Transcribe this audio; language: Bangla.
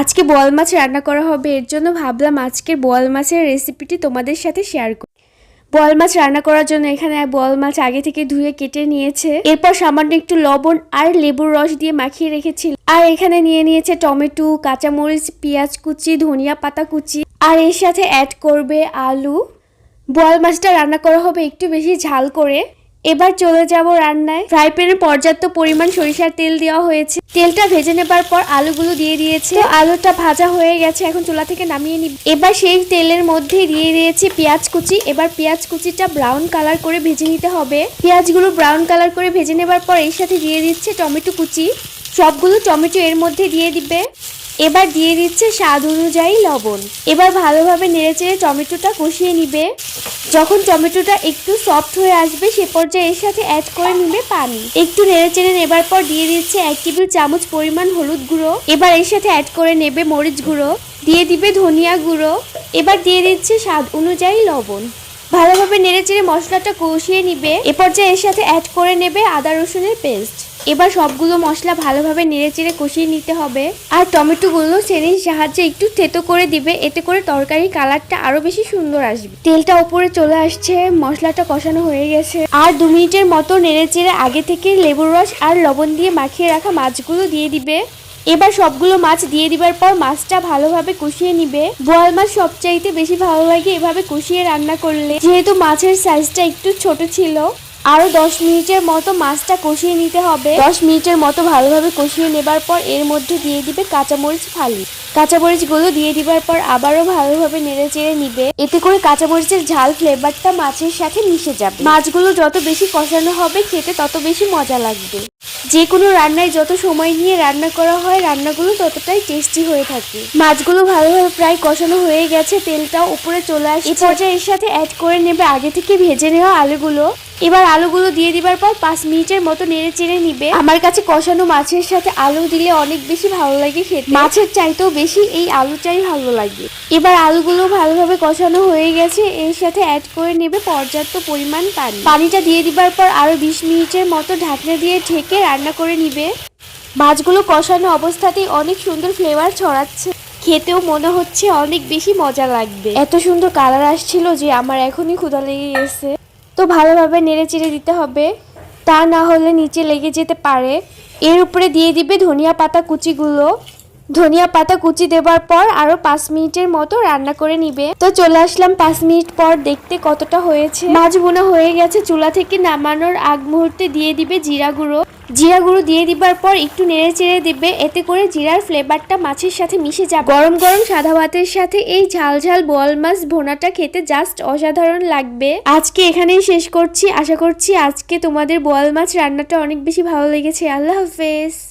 আজকে বোয়াল মাছ রান্না করা হবে, এর জন্য ভাবলাম আজকের বোয়াল মাছের রেসিপিটি তোমাদের সাথে শেয়ার করি। বোয়াল মাছ রান্না করার জন্য এখানে বোয়াল মাছ আগে থেকে ধুয়ে কেটে নিয়েছে। এরপর সামান্য একটু লবণ আর লেবুর রস দিয়ে মাখিয়ে রেখেছি। আর এখানে নিয়ে নিয়েছে টমেটো, কাঁচামরিচ, পেঁয়াজ কুচি, ধনিয়া পাতা কুচি। আর এর সাথে অ্যাড করবে আলু। বোয়াল মাছটা রান্না করা হবে একটু বেশি ঝাল করে। এবার চলে যাব রান্নায়। ফ্রাই প্যানে পর্যাপ্ত পরিমাণ সরিষার তেল দেওয়া হয়েছে। তেলটা ভেজে নেবার পর আলুগুলো দিয়ে দিয়েছে। আলুটা ভাজা হয়ে গেছে, এখন চুলা থেকে নামিয়ে নিব। এবার সেই তেলের মধ্যে দিয়ে দিয়েছি পেঁয়াজ কুচি। এবার পেঁয়াজ কুচিটা ব্রাউন কালার করে ভেজে নিতে হবে। পেঁয়াজগুলো ব্রাউন কালার করে ভেজে নেবার পর এর সাথে দিয়ে দিচ্ছে টমেটো কুচি। সবগুলো টমেটো এর মধ্যে দিয়ে দিবে। এবার দিয়ে দিচ্ছে স্বাদ অনুযায়ী লবণ। এবার ভালোভাবে নেড়েচেড়ে টমেটোটা কষিয়ে নিবে। যখন টমেটোটা একটু সফট হয়ে আসবে, সে পর্যায়ে এর সাথে অ্যাড করে নিবে পানি। একটু নেড়েচেড়ে নেবার পর দিয়ে দিচ্ছে এক টেবিল চামচ পরিমাণ হলুদ গুঁড়ো। এবার এর সাথে অ্যাড করে নেবে মরিচ গুঁড়ো। দিয়ে দিবে ধনিয়া গুঁড়ো। এবার দিয়ে দিচ্ছে স্বাদ অনুযায়ী লবণ। ভালোভাবে নেড়েচেড়ে মশলাটা কষিয়ে নিবে। এ পর্যায়ে এর সাথে অ্যাড করে নেবে আদা রসুনের পেস্ট এবার সবগুলো মশলা ভালোভাবে নেড়েচেড়ে কষিয়ে নিতে হবে। আর টমেটোগুলো চেনির সাহায্যে একটু থেতো করে দিবে, এতে করে তরকারির কালারটা আরও বেশি সুন্দর আসবে। তেলটা উপরে চলে আসছে, মশলাটা কষানো হয়ে গেছে। আর দু মিনিটের মতো নেড়েচেড়ে আগে থেকে লেবুর রস আর লবণ দিয়ে মাখিয়ে রাখা মাছগুলো দিয়ে দিবে। এবার সবগুলো মাছ দিয়ে দিবার পর মাছটা ভালোভাবে কষিয়ে নিবে। বোয়াল মাছ সবচাইতে বেশি ভালো লাগে এভাবে কষিয়ে রান্না করলে। যেহেতু মাছের সাইজটা একটু ছোট ছিল। আরও দশ মিনিটের মতো মাছটা কষিয়ে নিতে হবে। দশ মিনিটের মতো ভালোভাবে কষিয়ে নেবার পর এর মধ্যে দিয়ে দিবে কাঁচামরিচ ফালি। কাঁচামরিচগুলো দিয়ে দিবার পর আবারও ভালোভাবে নেড়ে চেড়ে নিবে। এতে করে কাঁচামরিচের ঝাল ফ্লেভারটা মাছের সাথে মিশে যাবে। মাছগুলো যত বেশি কষানো হবে, খেতে তত বেশি মজা লাগবে। যে কোনো রান্নায় যত সময় নিয়ে রান্না করা হয়, রান্নাগুলো ততটাই টেস্টি হয়ে থাকে। মাছগুলো ভালোভাবে প্রায় কষানো হয়ে গেছে, তেলটাও উপরে চলে এই এর সাথে অ্যাড করে নেবে আগে থেকে ভেজে নেওয়া আলুগুলো। এবার আলুগুলো দিয়ে দিবার পর পাঁচ মিনিটের মতো নেড়ে চেড়ে নিবে। আমার কাছে কষানো মাছের সাথে আলু দিলে অনেক বেশি ভালো লাগে খেতে। মাছের চাইতেও বেশি এই আলুটাই ভালো লাগে। এবার আলুগুলো ভালোভাবে কষানো হয়ে গেছে। এর সাথে অ্যাড করে নেবে পর্যাপ্ত পরিমাণ পানি। পানিটা দিয়ে দিবার পর আরও বিশ মিনিটের মতো ঢাকনা দিয়ে ঢেকে রান্না করে নিবে। মাছগুলো কষানো অবস্থাতেই অনেক সুন্দর ফ্লেভার ছড়াচ্ছে। খেতেও মনে হচ্ছে অনেক বেশি মজা লাগবে। এত সুন্দর কালার আসছিল যে আমার এখনই ক্ষুধা লেগে গেছে। ভালোভাবে নেড়ে চেড়ে দিতে হবে। তা না হলে নিচে লেগে যেতে পারে। এর উপরে দিয়ে দিবে ধনিয়া পাতা কুচিগুলো। ধনিয়া পাতা কুচি দেবার পর আরও পাঁচ মিনিটের মতো রান্না করে নিবে। তো চলে আসলাম পাঁচ মিনিট পর দেখতে কতটা হয়েছে। মাছ বোনা হয়ে গেছে, চুলা থেকে নামানোর আগ মুহূর্তে দিয়ে দিবে জিরা গুঁড়ো। জিরা গুঁড়ো দিয়ে দিবার পর একটু নেড়ে চেড়ে দিবে, এতে করে জিরার ফ্লেভারটা মাছের সাথে মিশে যাবে। গরম গরম সাদা ভাতের সাথে এই ঝাল ঝাল বোয়াল মাছ ভোনাটা খেতে জাস্ট অসাধারণ লাগবে। আজকে এখানেই শেষ করছি। আশা করছি আজকে তোমাদের বোয়াল মাছ রান্নাটা অনেক বেশি ভালো লেগেছে। আল্লাহ হাফেজ।